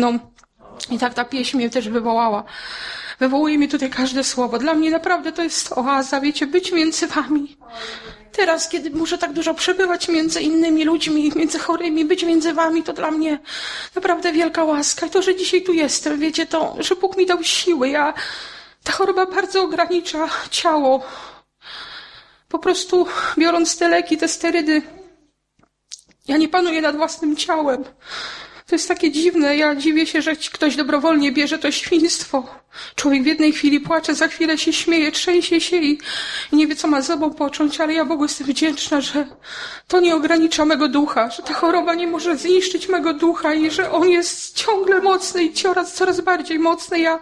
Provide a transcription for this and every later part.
No i tak ta pieśń mnie też wywołała. Wywołuje mnie tutaj każde słowo. Dla mnie naprawdę to jest oaza, wiecie, być między wami. Teraz, kiedy muszę tak dużo przebywać między innymi ludźmi, między chorymi, być między wami, to dla mnie naprawdę wielka łaska. I to, że dzisiaj tu jestem, wiecie, to, że Bóg mi dał siły. Ja, ta choroba bardzo ogranicza ciało. Po prostu biorąc te leki, te sterydy, ja nie panuję nad własnym ciałem. To jest takie dziwne. Ja dziwię się, że ktoś dobrowolnie bierze to świństwo. Człowiek w jednej chwili płacze, za chwilę się śmieje, trzęsie się i, nie wie, co ma z sobą począć, ale ja Bogu jestem wdzięczna, że to nie ogranicza mego ducha, że ta choroba nie może zniszczyć mego ducha i że on jest ciągle mocny i coraz, coraz bardziej mocny. Ja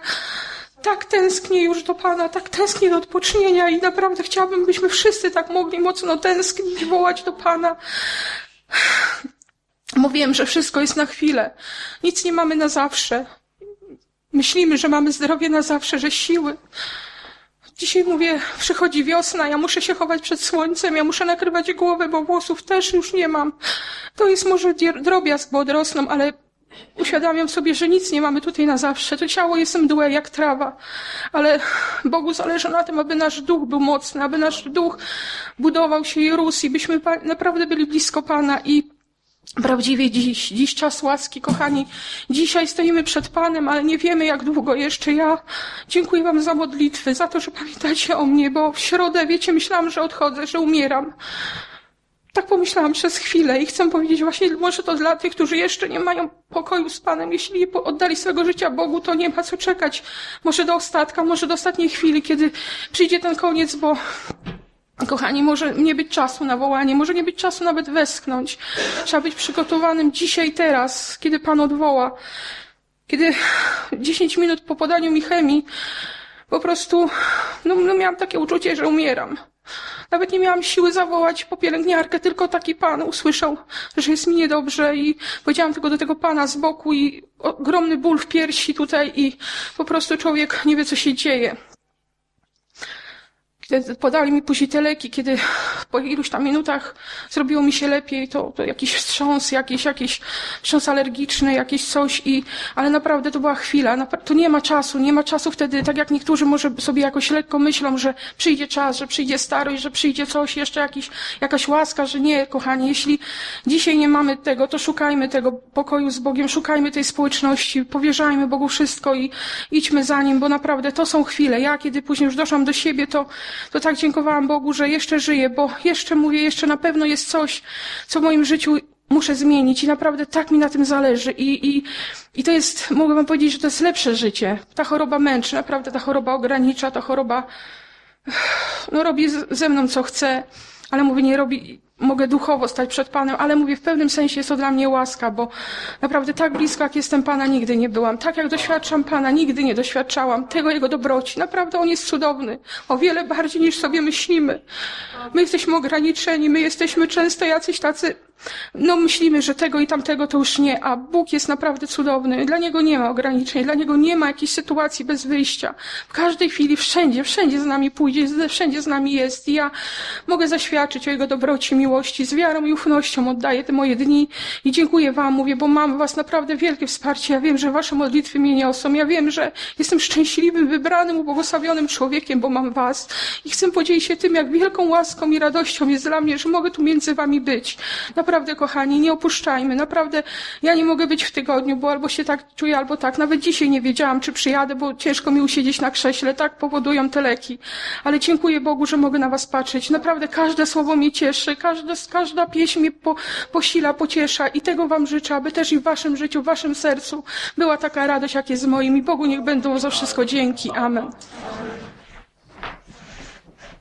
tak tęsknię już do Pana, tak tęsknię do odpocznienia i naprawdę chciałabym, byśmy wszyscy tak mogli mocno tęsknić, wołać do Pana. Mówiłem, że wszystko jest na chwilę. Nic nie mamy na zawsze. Myślimy, że mamy zdrowie na zawsze, że siły. Dzisiaj mówię, przychodzi wiosna, ja muszę się chować przed słońcem, ja muszę nakrywać głowę, bo włosów też już nie mam. To jest może drobiazg, bo odrosną, ale uświadamiam sobie, że nic nie mamy tutaj na zawsze. To ciało jest mdłe jak trawa, ale Bogu zależy na tym, aby nasz duch był mocny, aby nasz duch budował się i rósł i byśmy naprawdę byli blisko Pana i Prawdziwie dziś, dziś czas łaski, kochani. Dzisiaj stoimy przed Panem, ale nie wiemy jak długo jeszcze. Ja dziękuję Wam za modlitwy, za to, że pamiętacie o mnie, bo w środę, wiecie, myślałam, że odchodzę, że umieram. Tak pomyślałam przez chwilę i chcę powiedzieć właśnie, może to dla tych, którzy jeszcze nie mają pokoju z Panem. Jeśli oddali swego życia Bogu, to nie ma co czekać. Może do ostatka, może do ostatniej chwili, kiedy przyjdzie ten koniec, bo Kochani, może nie być czasu na wołanie, może nie być czasu nawet westchnąć. Trzeba być przygotowanym dzisiaj, teraz, kiedy Pan odwoła. Kiedy 10 minut po podaniu mi chemii, po prostu, no, no miałam takie uczucie, że umieram. Nawet nie miałam siły zawołać po pielęgniarkę, tylko taki Pan usłyszał, że jest mi niedobrze i powiedziałam tylko do tego Pana z boku i ogromny ból w piersi tutaj i po prostu człowiek nie wie, co się dzieje. Podali mi później te leki, kiedy po iluś tam minutach zrobiło mi się lepiej, to, to jakiś wstrząs, jakiś, jakiś wstrząs alergiczny, jakieś coś i, ale naprawdę to była chwila, to nie ma czasu, nie ma czasu wtedy, tak jak niektórzy może sobie jakoś lekko myślą, że przyjdzie czas, że przyjdzie starość, że przyjdzie coś, jeszcze jakiś, jakaś łaska, że nie, kochani, jeśli dzisiaj nie mamy tego, to szukajmy tego pokoju z Bogiem, szukajmy tej społeczności, powierzajmy Bogu wszystko i idźmy za Nim, bo naprawdę to są chwile. Ja, kiedy później już doszłam do siebie, to, to tak dziękowałam Bogu, że jeszcze żyję, bo jeszcze mówię, jeszcze na pewno jest coś, co w moim życiu muszę zmienić i naprawdę tak mi na tym zależy i, i, i to jest, mogę wam powiedzieć, że to jest lepsze życie. Ta choroba męczy, naprawdę ta choroba ogranicza, ta choroba no robi ze mną co chce, ale mówię, nie robi, mogę duchowo stać przed Panem, ale mówię, w pewnym sensie jest to dla mnie łaska, bo naprawdę tak blisko, jak jestem Pana, nigdy nie byłam. Tak jak doświadczam Pana, nigdy nie doświadczałam tego Jego dobroci. Naprawdę On jest cudowny. O wiele bardziej niż sobie myślimy. My jesteśmy ograniczeni, my jesteśmy często jacyś tacy, no myślimy, że tego i tamtego to już nie, a Bóg jest naprawdę cudowny. Dla Niego nie ma ograniczeń, dla Niego nie ma jakiejś sytuacji bez wyjścia. W każdej chwili, wszędzie, wszędzie z nami pójdzie, wszędzie z nami jest. I ja mogę zaświadczyć o Jego dobroci, miłości, z wiarą i ufnością oddaję te moje dni i dziękuję Wam, mówię, bo mam Was naprawdę wielkie wsparcie. Ja wiem, że Wasze modlitwy mnie niosą. Ja wiem, że jestem szczęśliwym, wybranym, ubłogosławionym człowiekiem, bo mam Was. I chcę podzielić się tym, jak wielką łaską i radością jest dla mnie, że mogę tu między Wami być. Naprawdę, kochani, nie opuszczajmy. Naprawdę, ja nie mogę być w tygodniu, bo albo się tak czuję, albo tak. Nawet dzisiaj nie wiedziałam, czy przyjadę, bo ciężko mi usiedzieć na krześle. Tak powodują te leki. Ale dziękuję Bogu, że mogę na Was patrzeć. Naprawdę, każde słowo mnie cieszy. Każda, każda pieśń mnie po, posila, pociesza. I tego Wam życzę, aby też i w Waszym życiu, w Waszym sercu była taka radość, jak jest w moim. I Bogu niech będą za wszystko dzięki. Amen.